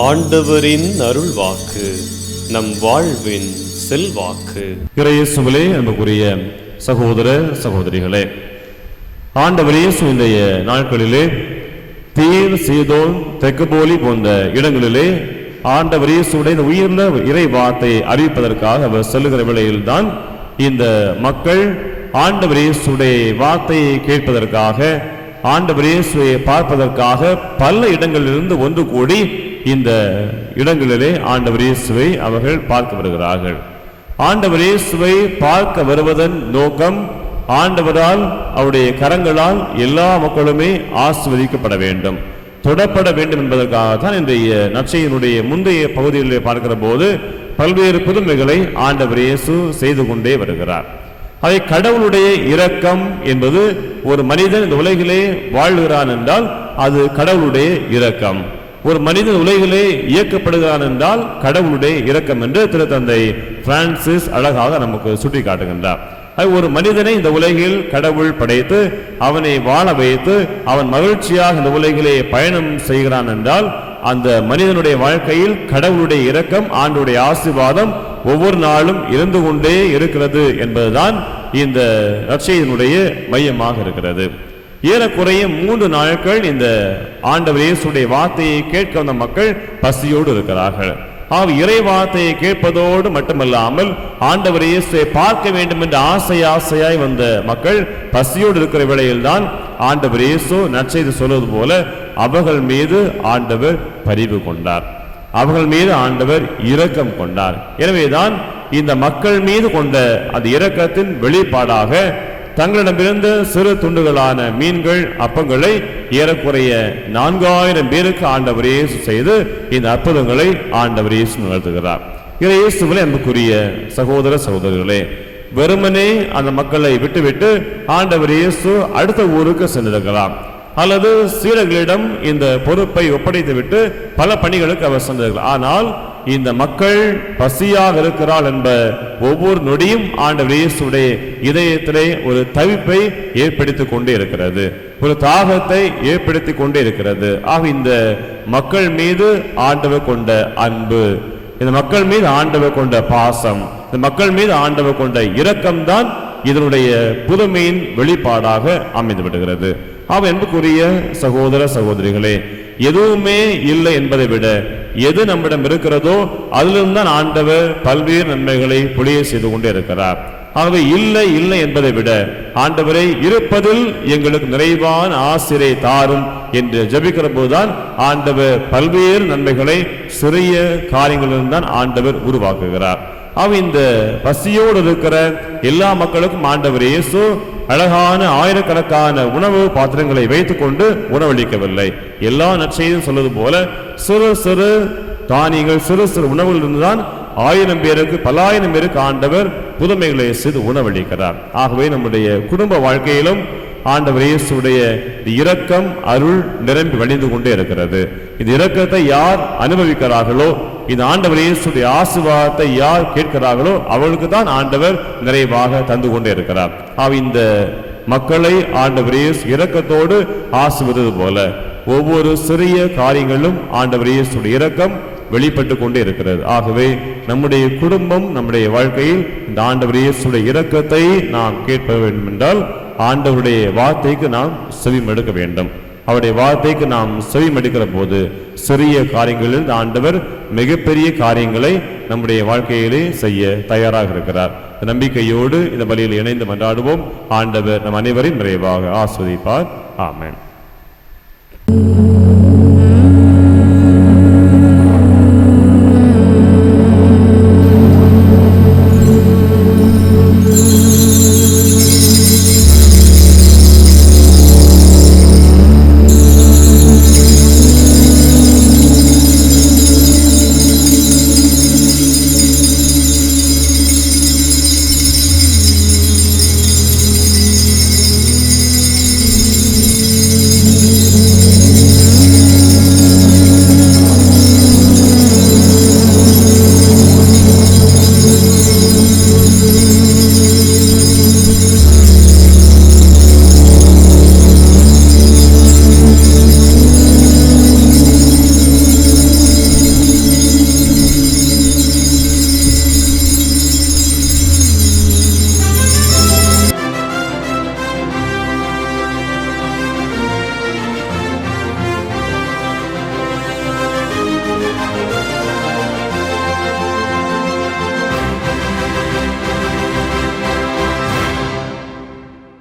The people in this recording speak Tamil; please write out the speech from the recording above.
ஆண்டவரின் அருள் வாக்கு நம் வாழ்வின் செல்வாக்கு. இறையேசுவிலே அன்புக்குரிய சகோதர சகோதரிகளே ஆண்டவர் இயேசு இன்றைய நாட்களிலே தீர் சீதோன் தெக்குபோலி போன்ற இடங்களிலே ஆண்டவர் இயேசுடைய உயிர்ந்த இறை வார்த்தையை அறிவிப்பதற்காக அவர் செல்லுகிற வேளையில்தான் இந்த மக்கள் ஆண்டவர் இயேசுடைய வார்த்தையை கேட்பதற்காக ஆண்டவர் இயேசுவை பார்ப்பதற்காக பல இடங்களிலிருந்து ஒன்று கூடி இந்த இடங்களிலே ஆண்டவர் இயேசுவை அவர்கள் பார்க்க வருகிறார்கள். ஆண்டவர் இயேசுவை பார்க்க வருவதன் நோக்கம் ஆண்டவரால் அவருடைய கரங்களால் எல்லா மக்களுமே ஆசிர்வதிக்கப்பட வேண்டும். தொடப்பட வேண்டும் என்பதற்காக தான் இன்றைய நச்சையினுடைய முந்தைய பகுதிகளில் பார்க்கிற போது பல்வேறு புதுமைகளை ஆண்டவர் இயேசு செய்து கொண்டே வருகிறார். அதை கடவுளுடைய இரக்கம் என்பது ஒரு மனிதன் இந்த உலகிலே வாழ்கிறான் என்றால் அது கடவுளுடைய இரக்கம். ஒரு மனிதன் உலகிலே இயக்கப்படுகிறான் என்றால் கடவுளுடைய இரக்கம் என்று திருத்தந்தை பிரான்சிஸ் அழகாக நமக்கு சுட்டி காட்டுகின்றார் அது ஒரு மனிதனை இந்த உலகில் கடவுள் படைத்து அவனை வாழ வைத்து அவன் மகிழ்ச்சியாக இந்த உலகிலே பயணம் செய்கிறான் என்றால் அந்த மனிதனுடைய வாழ்க்கையில் கடவுளுடைய இரக்கம் ஆண்டுடைய ஆசீர்வாதம் ஒவ்வொரு நாளும் இருந்து கொண்டே இருக்கிறது என்பதுதான் இந்த நற்செய்தியினுடைய மையமாக இருக்கிறது. ஏறக்குறைய மூன்று நாட்கள் இந்த ஆண்டவர் இயேசுடைய வார்த்தையை கேட்க வந்த மக்கள் பசியோடு இருக்கிறார்கள். ஆக இறை வார்த்தையை கேட்பதோடு மட்டுமல்லாமல் ஆண்டவர் இயேசுவை பார்க்க வேண்டும் என்ற ஆசை ஆசையாய் வந்த மக்கள் பசியோடு இருக்கிற வேளையில்தான் ஆண்டவர் இயேசு நற்செய்தி சொல்வது போல அவர்கள் மீது ஆண்டவர் பரிவு கொண்டார். அவர்கள் மீது ஆண்டவர் இரக்கம் கொண்டார். எனவேதான் இந்த மக்கள் மீது கொண்ட அந்த இரக்கத்தின் வெளிப்பாடாக தங்களிடமிருந்து சிறு துண்டுகளான மீன்கள் அப்பங்களை ஏறக்குறைய நான்காயிரம் பேருக்கு ஆண்டவர் இயேசு செய்து இந்த அற்புதங்களை ஆண்டவர் இயேசு நிகழ்த்துகிறார். இதை இயேசுவிலே அன்புக்குரிய சகோதர சகோதரிகளே வெறுமனே அந்த மக்களை விட்டுவிட்டு ஆண்டவர் இயேசு அடுத்த ஊருக்கு சென்றிருக்கலாம். அல்லது சீடர்களிடம் இந்த பொறுப்பை ஒப்படைத்துவிட்டு பல பணிகளுக்கு அவர் சென்றார்கள். ஆனால் இந்த மக்கள் பசியாக இருக்கிறாள் என்ப ஒவ்வொரு நொடியும் ஆண்டவர் இயேசுடைய இதயத்திலே ஒரு தவிப்பை ஏற்படுத்தி கொண்டே இருக்கிறது. ஒரு தாகத்தை ஏற்படுத்திக் கொண்டே இருக்கிறது. ஆக இந்த மக்கள் மீது ஆண்டவர் கொண்ட அன்பு இந்த மக்கள் மீது ஆண்டவர் கொண்ட பாசம் இந்த மக்கள் மீது ஆண்டவர் கொண்ட இரக்கம்தான் இதனுடைய புதுமையின் வெளிப்பாடாக அமைந்து விடுகிறது ஆக சகோதர சகோதரிகளே எதுவுமே இல்லை என்பதை விட எது நம்மிடம் இருக்கிறதோ அதிலிருந்து தான் ஆண்டவர் பல்வேறு நன்மைகளை புளிய செய்து கொண்டே இருக்கிறார். ஆகவே இல்லை இல்லை என்பதை விட ஆண்டவரை இருப்பதில் எங்களுக்கு நிறைவான ஆசிரியை தாரும் என்று ஜபிக்கிற போதுதான் ஆண்டவர் பல்வேறு நன்மைகளை சிறிய காரியங்களிலிருந்து தான் ஆண்டவர் உருவாக்குகிறார். அவன் இந்த பசியோடு இருக்கிற எல்லா மக்களுக்கும் ஆண்டவர் இயேசு அழகான ஆயிரக்கணக்கான உணவு பாத்திரங்களை வைத்துக்கொண்டு உணவளிக்கவில்லை. எல்லா நற்செய்தும் சொல்வது போல சிறு சிறு தானியங்கள் சிறு சிறு உணவுகள் இருந்துதான் ஆயிரம் பேருக்கு பல்லாயிரம் பேருக்கு ஆண்டவர் புதுமைகளை செய்து உணவளிக்கிறார். ஆகவே நம்முடைய குடும்ப வாழ்க்கையிலும் ஆண்டவர் இயேசுடைய இரக்கம் அருள் நிரம்பி வழிந்து கொண்டே இருக்கிறது. இந்த இரக்கத்தை யார் அனுபவிக்கிறார்களோ இந்த ஆண்டவர் இயேசுடைய ஆசீர்வாதத்தை யார் கேட்கிறார்களோ அவர்களுக்கு தான் ஆண்டவர் நிறைவாக தந்து கொண்டே இருக்கிறார். அவ இந்த மக்களை ஆண்டவர் இயேசு இரக்கத்தோடு ஆசுவது போல ஒவ்வொரு சிறிய காரியங்களும் ஆண்டவர் இயேசுடைய இரக்கம் வெளிப்பட்டு கொண்டே இருக்கிறது. ஆகவே நம்முடைய குடும்பம் நம்முடைய வாழ்க்கையில் இந்த ஆண்டவர் இயேசுடைய இரக்கத்தை நாம் கேட்க வேண்டும் என்றால் ஆண்டவருடைய வார்த்தைக்கு நாம் செவிமெடுக்க வேண்டும். அவருடைய வார்த்தைக்கு நாம் செவிமடுக்கிற போது சிறிய காரியங்களில் ஆண்டவர் மிகப்பெரிய காரியங்களை நம்முடைய வாழ்க்கையிலே செய்ய தயாராக இருக்கிறார். இந்த நம்பிக்கையோடு இந்த பலியில் இணைந்து மன்றாடுவோம். ஆண்டவர் நம் அனைவரையும் நிறைவாக ஆஸ்வதிப்பார் ஆமேன்.